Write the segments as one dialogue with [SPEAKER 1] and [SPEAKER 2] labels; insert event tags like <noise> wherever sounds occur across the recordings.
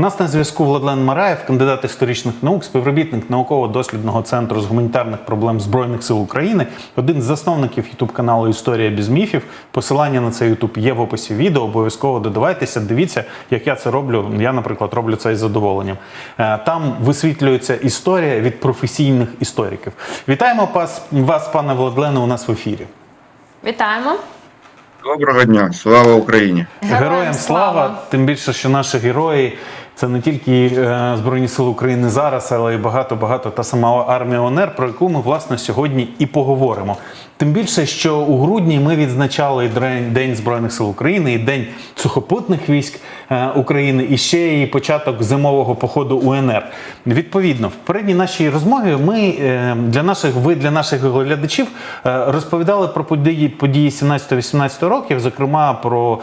[SPEAKER 1] У нас на зв'язку Владлен Мараєв, кандидат історичних наук, співробітник науково-дослідного центру з гуманітарних проблем Збройних сил України, один з засновників ютуб каналу Історія без міфів. Посилання на цей ютуб є в описі відео. Обов'язково додавайтеся, дивіться, як я це роблю. Я, наприклад, роблю це із задоволенням. Е, Там висвітлюється історія від професійних істориків. Вітаємо вас, вас пане Владлене, у нас в ефірі.
[SPEAKER 2] Вітаємо.
[SPEAKER 3] Доброго дня, слава Україні!
[SPEAKER 1] Героям слава! Тим більше, що наші герої це не тільки е, Збройні Сили України зараз, але й багато-багато та сама армія ОНР, про яку ми власне сьогодні і поговоримо. Тим більше, що у грудні ми відзначали День Збройних сил України, і День сухопутних військ е, України, і ще і початок зимового походу УНР. Відповідно, в передній нашій розмові ми е, для наших ви для наших глядачів розповідали про події події 17-18 років, зокрема про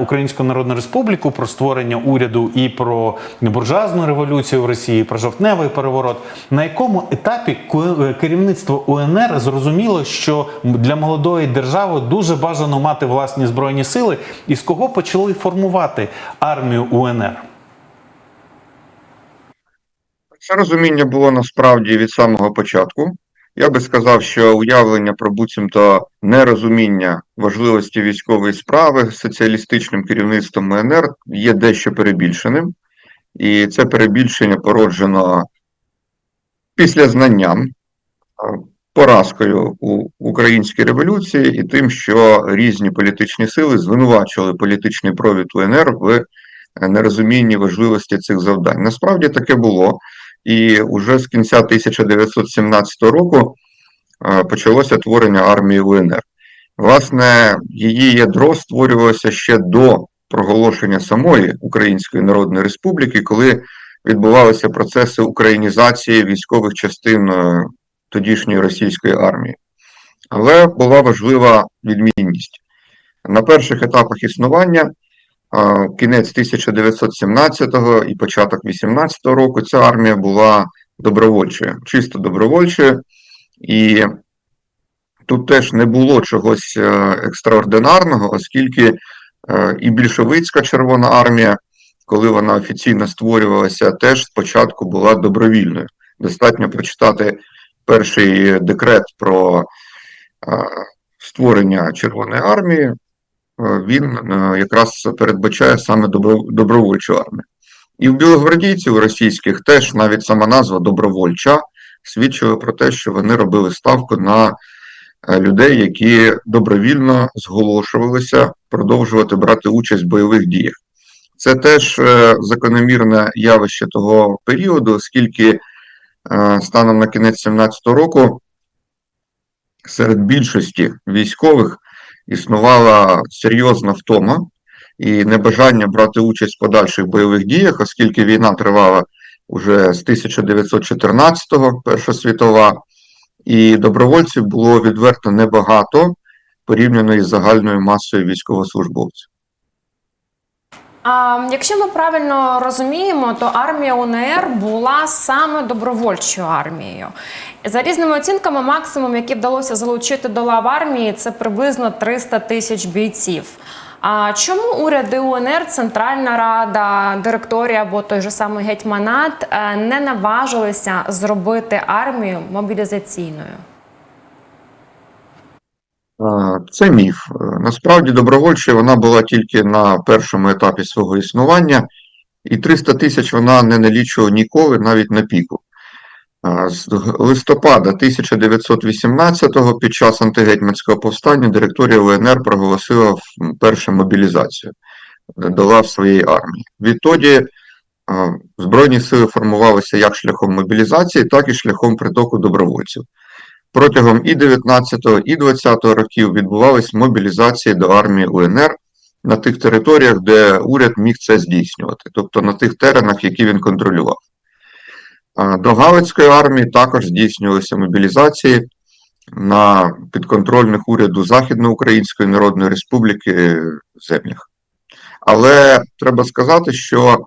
[SPEAKER 1] Українську Народну Республіку, про створення уряду і про буржуазну революцію в Росії, про жовтневий переворот. На якому етапі е, керівництво УНР зрозуміло, що для молодої держави дуже бажано мати власні збройні сили, і з кого почали формувати армію УНР?
[SPEAKER 3] Це розуміння було насправді від самого початку. Я би сказав, що уявлення про буцімто нерозуміння важливості військової справи соціалістичним керівництвом УНР є дещо перебільшеним, і це перебільшення породжено після знанням, поразкою у українській революції і тим, що різні політичні сили звинувачували політичний провід УНР в е, нерозумінні важливості цих завдань. Насправді таке було. І уже з кінця 1917 року е, почалося творення армії УНР. Власне, її ядро створювалося ще до проголошення самої Української Народної Республіки, коли відбувалися процеси українізації військових частин е, тодішньої російської армії. Але була важлива відмінність. На перших етапах існування кінець 1917 і початок 18-го року ця армія була добровольчою, чисто добровольчою, і тут теж не було чогось е, екстраординарного, оскільки е, і більшовицька Червона армія, коли вона офіційно створювалася, теж спочатку була добровільною. Достатньо прочитати перший декрет про е, створення Червоної армії. Е, він е, якраз передбачає саме добровольчу армію. І в білогвардійців російських теж навіть сама назва добровольча свідчила про те, що вони робили ставку на е, людей, які добровільно зголошувалися продовжувати брати участь в бойових діях. Це теж е, закономірне явище того періоду, оскільки е, станом на кінець 17 року серед більшості військових існувала серйозна втома і небажання брати участь в подальших бойових діях, оскільки війна тривала уже з 1914-го, Перша світова, і добровольців було відверто небагато порівняно із загальною масою військовослужбовців.
[SPEAKER 2] А, якщо ми правильно розуміємо, то армія УНР була саме добровольчою армією. За різними оцінками, максимум, який вдалося залучити до лав армії, це приблизно 300 тисяч бійців. А чому уряди УНР, Центральна Рада, директорія або той же самий гетьманат е, не наважилися зробити армію мобілізаційною?
[SPEAKER 3] Це міф. Е, Насправді добровольчою вона була тільки на першому етапі свого існування, і 300 тисяч вона не налічувала ніколи, навіть на піку. З листопада 1918-го під час антигетьманського повстання директорія УНР проголосила першу мобілізацію е, до лав своєї армії. Відтоді е, Збройні сили формувалися як шляхом мобілізації, так і шляхом притоку добровольців. Протягом і 19-го, і 20-го років відбувались мобілізації до армії УНР на тих територіях, де уряд міг це здійснювати, тобто на тих теренах, які він контролював. До Галицької армії також здійснювалися мобілізації на підконтрольних уряду Західноукраїнської Народної Республіки землях. Але треба сказати, що е,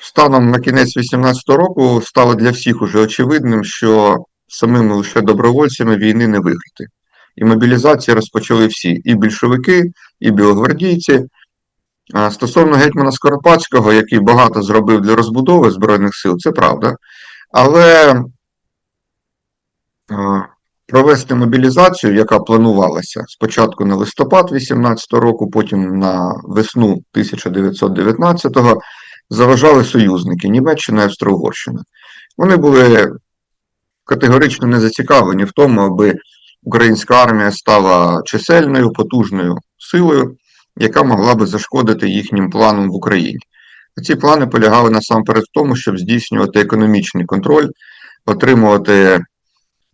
[SPEAKER 3] станом на кінець 18-го року стало для всіх уже очевидним, що самими лише добровольцями війни не виграти. І мобілізації розпочали всі: і більшовики, і білогвардійці, Стосовно гетьмана Скоропадського, який багато зробив для розбудови Збройних сил, це правда. Але провести мобілізацію, яка планувалася спочатку на листопад 18 року, потім на весну 1919-го, заважали союзники Німеччина і Австро-Угорщина. Вони були категорично не зацікавлені в тому, аби українська армія стала чисельною, потужною силою, яка могла би зашкодити їхнім планам в Україні. Ці плани полягали насамперед в тому, щоб здійснювати економічний контроль, отримувати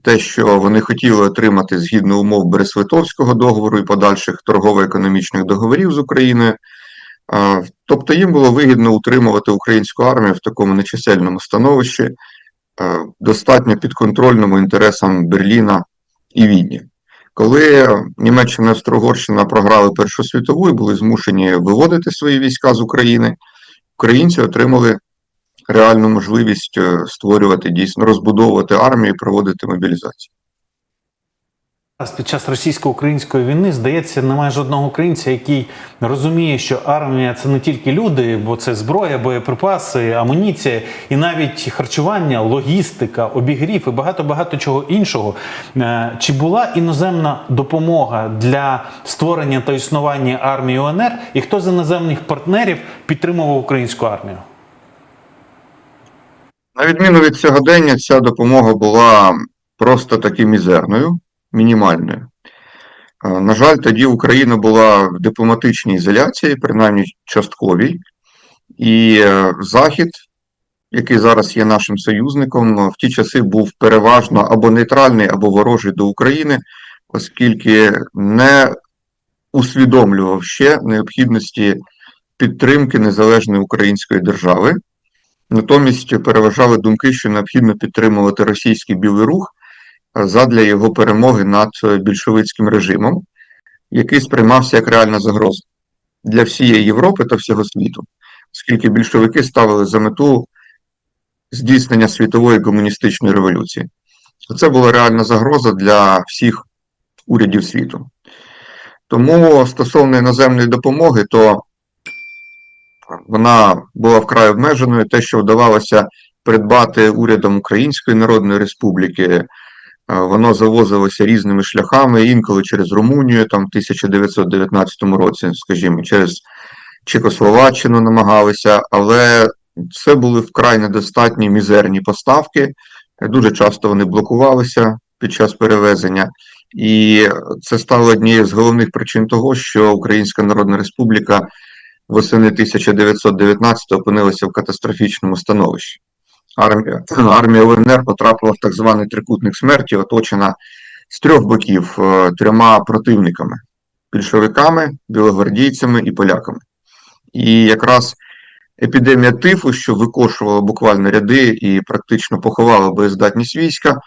[SPEAKER 3] те, що вони хотіли отримати згідно умов Бересвитовського договору і подальших торгово-економічних договорів з Україною. Тобто їм було вигідно утримувати українську армію в такому нечисельному становищі, достатньо підконтрольному інтересам Берліна і Відні. Коли Німеччина Строгорщина програли Першу світову і були змушені виводити свої війська з України, українці отримали реальну можливість е, створювати дійсно розбудовувати армію і проводити мобілізацію.
[SPEAKER 1] Під час російсько-української війни здається, немає жодного українця, який розуміє, що армія це не тільки люди, бо це зброя, боєприпаси, амуніція, і навіть харчування, логістика, обігрів і багато багато чого іншого. Е, Чи була іноземна допомога для створення та існування армії УНР, і хто з іноземних партнерів підтримував українську армію?
[SPEAKER 3] На відміну від сьогодення, ця допомога була просто таки мізерною, мінімальною. Е, На жаль, тоді Україна була в дипломатичній ізоляції, принаймні частковій, і е, Захід, який зараз є нашим союзником, в ті часи був переважно або нейтральний, або ворожий до України, оскільки не усвідомлював ще необхідності підтримки незалежної української держави. Натомість переважали думки, що необхідно підтримувати російський білий рух е, задля його перемоги над е, більшовицьким режимом, який сприймався як реальна загроза для всієї Європи та всього світу, оскільки більшовики ставили за мету здійснення світової комуністичної революції. Це була реальна загроза для всіх урядів світу. Тому стосовно іноземної допомоги, то вона була вкрай обмеженою. Те, що вдавалося придбати урядом Української Народної Республіки, воно завозилося різними шляхами, інколи через Румунію, там в 1919 році, скажімо, через Чехословаччину намагалися, але це були вкрай недостатні мізерні поставки. Дуже часто вони блокувалися під час перевезення, і це стало однією з головних причин того, що Українська Народна Республіка восени 1919 опинилася в катастрофічному становищі. Армія, <clears throat> армія УНР потрапила в так званий трикутник смерті, оточена з трьох боків е, трьома противниками: більшовиками, білогвардійцями і поляками. І якраз епідемія тифу, що викошувала буквально ряди і практично поховала боєздатність війська,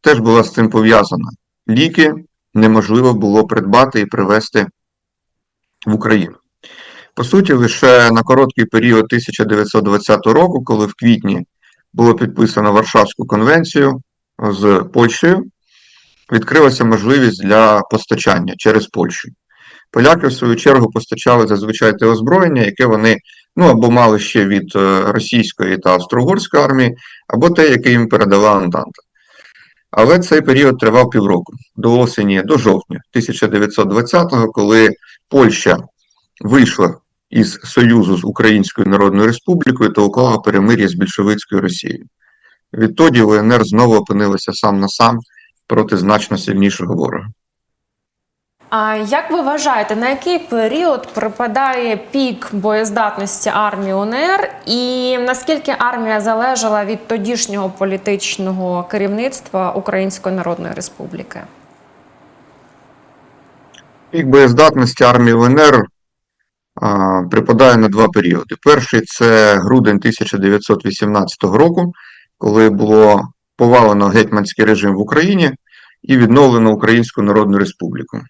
[SPEAKER 3] теж була з цим пов'язана. Ліки неможливо було придбати і привезти в Україну. По суті, лише на короткий період 1920 року, коли в квітні було підписано Варшавську конвенцію з Польщею, відкрилася можливість для постачання через Польщу. Поляки, в свою чергу, постачали зазвичай те озброєння, яке вони ну, або мали ще від е, російської та австро-угорської армії, або те, яке їм передала Антанта. Але цей період тривав півроку до осені, до жовтня 1920-го, коли Польща вийшла із Союзу з Українською Народною Республікою та уклала перемир'я з більшовицькою Росією. Відтоді УНР знову опинилася сам на сам проти значно сильнішого ворога.
[SPEAKER 2] А як ви вважаєте, на який період припадає пік боєздатності армії УНР, і наскільки армія залежала від тодішнього політичного керівництва Української Народної Республіки?
[SPEAKER 3] Пік боєздатності армії УНР припадає на два періоди. Перший це грудень 1918 року, коли було повалено гетьманський режим в Україні і відновлено Українську Народну Республіку.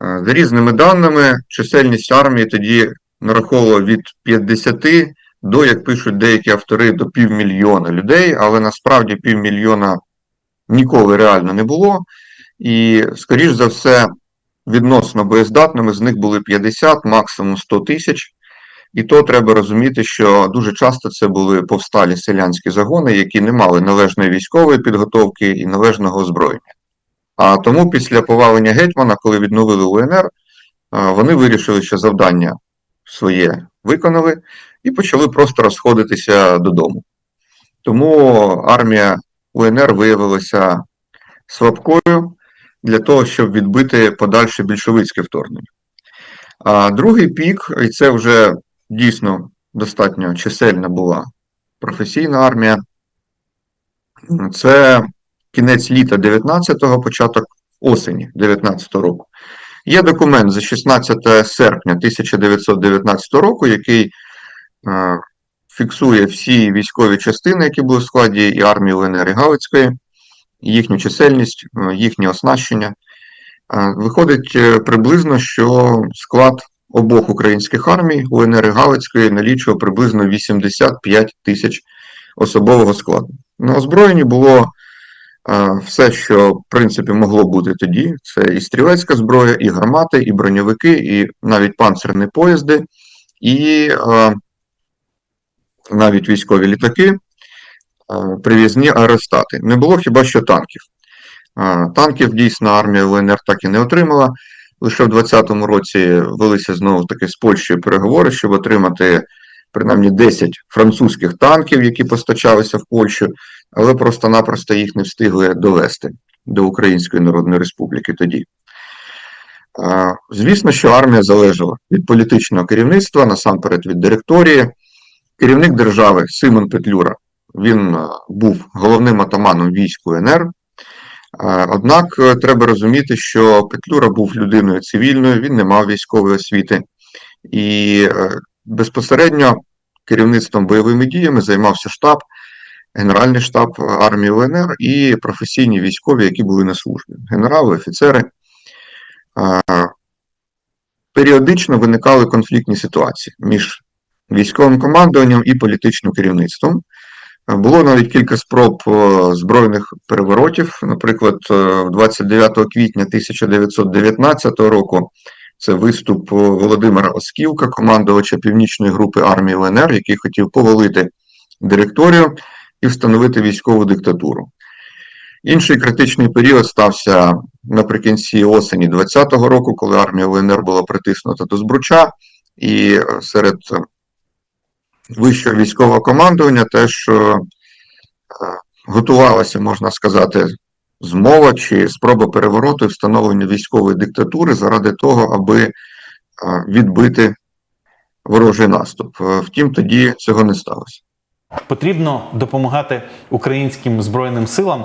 [SPEAKER 3] За різними даними, чисельність армії тоді нараховувала від 50 до, як пишуть деякі автори, до півмільйона людей, але насправді півмільйона ніколи реально не було. І, скоріш за все, відносно боєздатними, з них були 50, максимум 100 тисяч. І то треба розуміти, що дуже часто це були повсталі селянські загони, які не мали належної військової підготовки і належного озброєння. А тому після повалення гетьмана, коли відновили УНР, вони вирішили, що завдання своє виконали і почали просто розходитися додому. Тому армія УНР виявилася слабкою для того, щоб відбити подальше більшовицьке вторгнення. А другий пік, і це вже дійсно достатньо чисельна була професійна армія. Це кінець літа 19-го, початок осені 19-го року. Є документ за 16 серпня 1919 року, який е, фіксує всі військові частини, які були в складі і армії УНР і Галицької, їхню чисельність, е, їхнє оснащення. Е, Виходить е, приблизно, що склад обох українських армій УНР і Галицької налічував приблизно 85 тисяч особового складу. На озброєнні було все, що в принципі могло бути тоді. Це і стрілецька зброя, і гармати, і броньовики, і навіть панцирні поїзди, і навіть військові літаки, привізні аеростати. Не було хіба що танків. Е, Танків дійсно армія УНР так і не отримала. Лише в 2020 році велися знову таки з Польщею переговори, щоб отримати принаймні 10 французьких танків, які постачалися в Польщу, але просто-напросто їх не встигли довести до Української Народної Республіки тоді. Е, Звісно, що армія залежала від політичного керівництва, насамперед від директорії. Керівник держави Симон Петлюра він е, був головним атаманом військ УНР. Е, Однак е, треба розуміти, що Петлюра був людиною цивільною, він не мав військової освіти, і безпосередньо керівництвом бойовими діями займався штаб, Генеральний штаб армії УНР і професійні військові, які були на службі, генерали, офіцери. Періодично виникали конфліктні ситуації між військовим командуванням і політичним керівництвом. Е, Було навіть кілька спроб е, збройних переворотів. Наприклад, е, 29 квітня 1919 року це виступ е, Володимира Осківка, командувача північної групи армії УНР, який хотів повалити директорію і встановити військову диктатуру. Інший критичний період стався наприкінці осені 20-го року, коли армія УНР була притиснута до Збруча, і е, серед е, вищого військового командування теж е, готувалася, можна сказати, змова чи спроба перевороту і встановлення військової диктатури заради того, аби е, відбити ворожий наступ. Е, Втім, тоді цього не сталося.
[SPEAKER 1] Потрібно допомагати українським збройним силам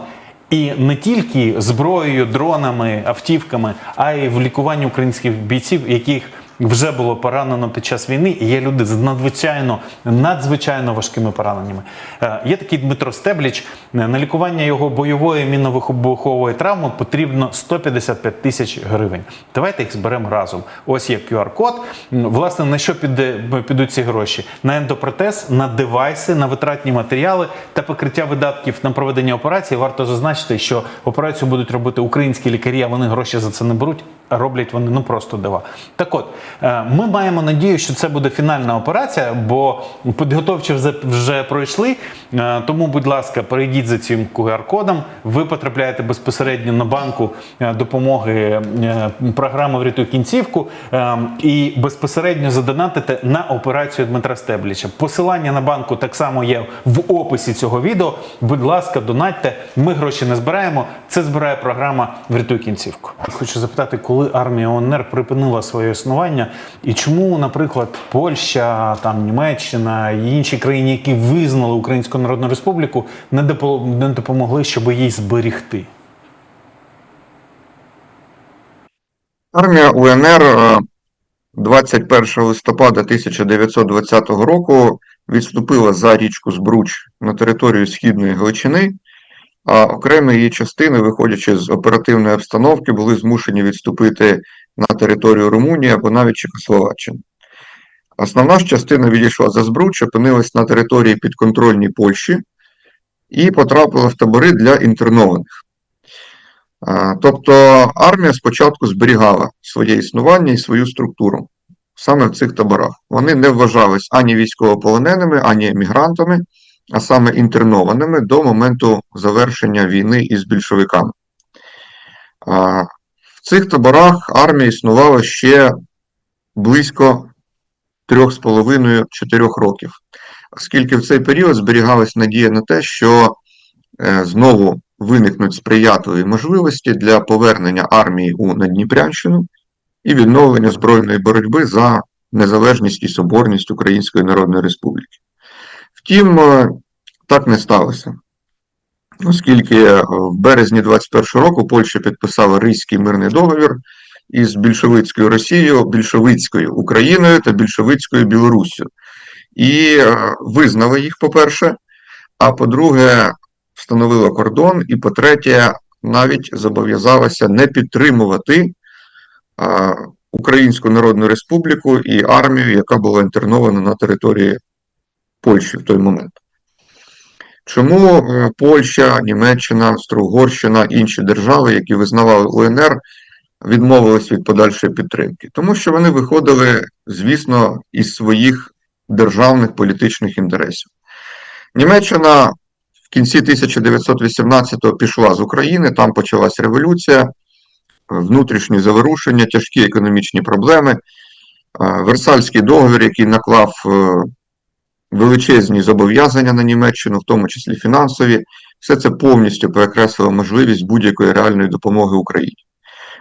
[SPEAKER 1] і не тільки зброєю, дронами, автівками, а й в лікуванні українських бійців, яких вже було поранено під час війни. І є люди з надзвичайно надзвичайно важкими пораненнями. Е, Є такий Дмитро Стебліч. Е, На лікування його бойової мінно-вибухової травми потрібно 155 тисяч гривень. Давайте їх зберемо разом. Ось є QR-код. Власне, на що піде, підуть ці гроші? На ендопротез, на девайси, на витратні матеріали та покриття видатків на проведення операції. Варто зазначити, що операцію будуть робити українські лікарі, а вони гроші за це не беруть. Роблять вони ну просто дива. Так от, е, ми маємо надію, що це буде фінальна операція, бо підготовчі вже, вже пройшли. Е, Тому, будь ласка, перейдіть за цим QR-кодом. Ви потрапляєте безпосередньо на банку е, допомоги програми Врятуй кінцівку і безпосередньо задонатите на операцію Дмитра Стебліча. Посилання на банку так само є в описі цього відео. Будь ласка, донатьте. Ми гроші не збираємо. Це збирає програма Врятуй кінцівку. Хочу запитати, коли армія ОНР припинила своє існування, і чому, наприклад, Польща, там Німеччина і інші країни, які визнали Українську Народну Республіку, не допомогли, щоб її зберігти.
[SPEAKER 3] Армія УНР е, 21 листопада 1920 року відступила за річку Збруч на територію Східної Галичини, а окремі її частини, виходячи з оперативної обстановки, були змушені відступити на територію Румунії або навіть Чехословаччини. Основна ж частина відійшла за Збруч, опинилась на території підконтрольній Польщі і потрапила в табори для інтернованих. Тобто армія спочатку зберігала своє існування і свою структуру саме в цих таборах. Вони не вважались ані військовополоненими, ані емігрантами, а саме інтернованими до моменту завершення війни із більшовиками. В цих таборах армія існувала ще близько 3,5-4 років, оскільки в цей період зберігалась надія на те, що е, знову виникнуть сприятливі можливості для повернення армії у Надніпрянщину і відновлення збройної боротьби за незалежність і соборність Української Народної Республіки. Втім, е, так не сталося. Оскільки е, в березні 21 року Польща підписала Ризький мирний договір із більшовицькою Росією, більшовицькою Україною та більшовицькою Білоруссю. І е, визнала їх, по-перше, а по-друге, встановила кордон, і по-третє, навіть зобов'язалася не підтримувати Українську Народну Республіку і армію, яка була інтернована на території Польщі в той момент. Чому е, Польща, Німеччина, Австро-Угорщина, інші держави, які визнавали УНР, відмовились від подальшої підтримки? Тому що вони виходили, звісно, із своїх державних політичних інтересів. Німеччина в кінці 1918-го пішла з України, там почалась революція, внутрішні заворушення, тяжкі економічні проблеми. Е, Версальський договір, який наклав е, величезні зобов'язання на Німеччину, в тому числі фінансові, все це повністю перекреслило можливість будь-якої реальної допомоги Україні.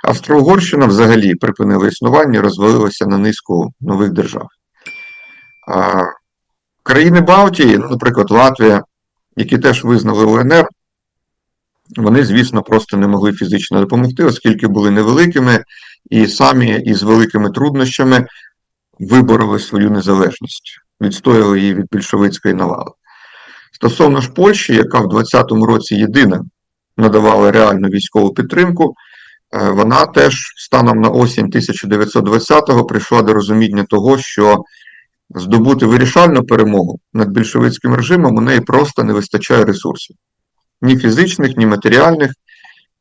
[SPEAKER 3] Австро-Угорщина взагалі припинила існування розвалилася на низку нових держав. А, Країни Балтії, ну, наприклад, Латвія, які теж визнали УНР, вони, звісно, просто не могли фізично допомогти, оскільки були невеликими і самі із великими труднощами вибороли свою незалежність, відстояли її від більшовицької навали. Стосовно ж Польщі, яка в 20-му році єдина надавала реальну військову підтримку, е, вона теж станом на осінь 1920-го прийшла до розуміння того, що здобути вирішальну перемогу над більшовицьким режимом у неї просто не вистачає ресурсів ні фізичних, ні матеріальних,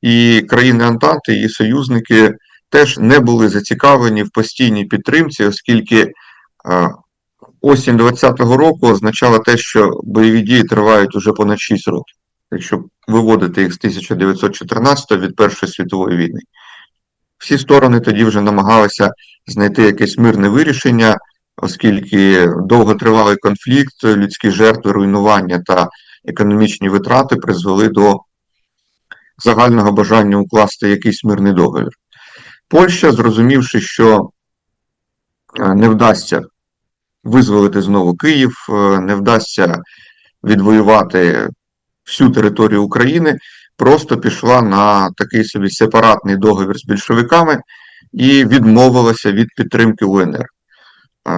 [SPEAKER 3] і країни Антанти, її союзники теж не були зацікавлені в постійній підтримці, оскільки е, осінь 20-го року означала те, що бойові дії тривають уже понад 6 років, якщо виводити їх з 1914 від Першої світової війни. Всі сторони тоді вже намагалися знайти якесь мирне вирішення, оскільки довготривалий конфлікт, людські жертви, руйнування та економічні витрати призвели до загального бажання укласти якийсь мирний договір. Польща, зрозумівши, що е, не вдасться визволити знову Київ, е, не вдасться відвоювати всю територію України, просто пішла на такий собі сепаратний договір з більшовиками і відмовилася від підтримки УНР.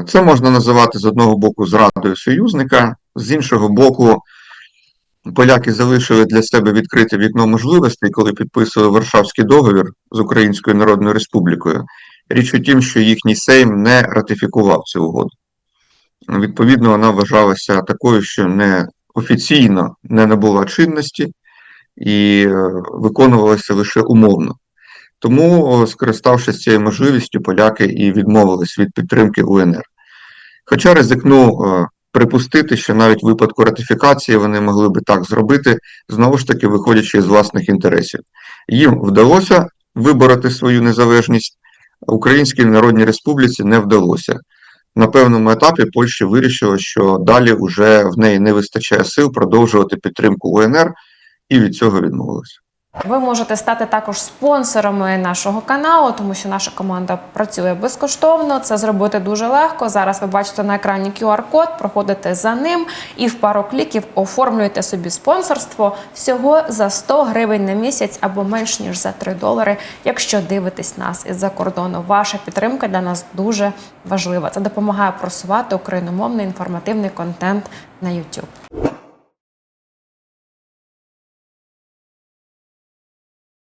[SPEAKER 3] Це можна називати з одного боку зрадою союзника, з іншого боку, поляки залишили для себе відкрите вікно можливостей, коли підписували Варшавський договір з Українською Народною Республікою. Річ у тім, що їхній Сейм не ратифікував цю угоду. Відповідно, вона вважалася такою, що не офіційно не набула чинності і е, виконувалася лише умовно. Тому, скориставшись цією можливістю, поляки і відмовились від підтримки УНР. Хоча ризикну е, припустити, що навіть в випадку ратифікації вони могли би так зробити, знову ж таки, виходячи з власних інтересів. Їм вдалося вибороти свою незалежність, Українській Народній Республіці не вдалося. На певному етапі Польща вирішила, що далі вже в неї не вистачає сил продовжувати підтримку УНР, і від цього відмовилася.
[SPEAKER 2] Ви можете стати також спонсорами нашого каналу, тому що наша команда працює безкоштовно. Це зробити дуже легко. Зараз ви бачите на екрані QR-код, проходите за ним і в пару кліків оформлюєте собі спонсорство всього за 100 гривень на місяць або менш ніж за 3 долари, якщо дивитесь нас із-за кордону. Ваша підтримка для нас дуже важлива. Це допомагає просувати україномовний інформативний контент на YouTube.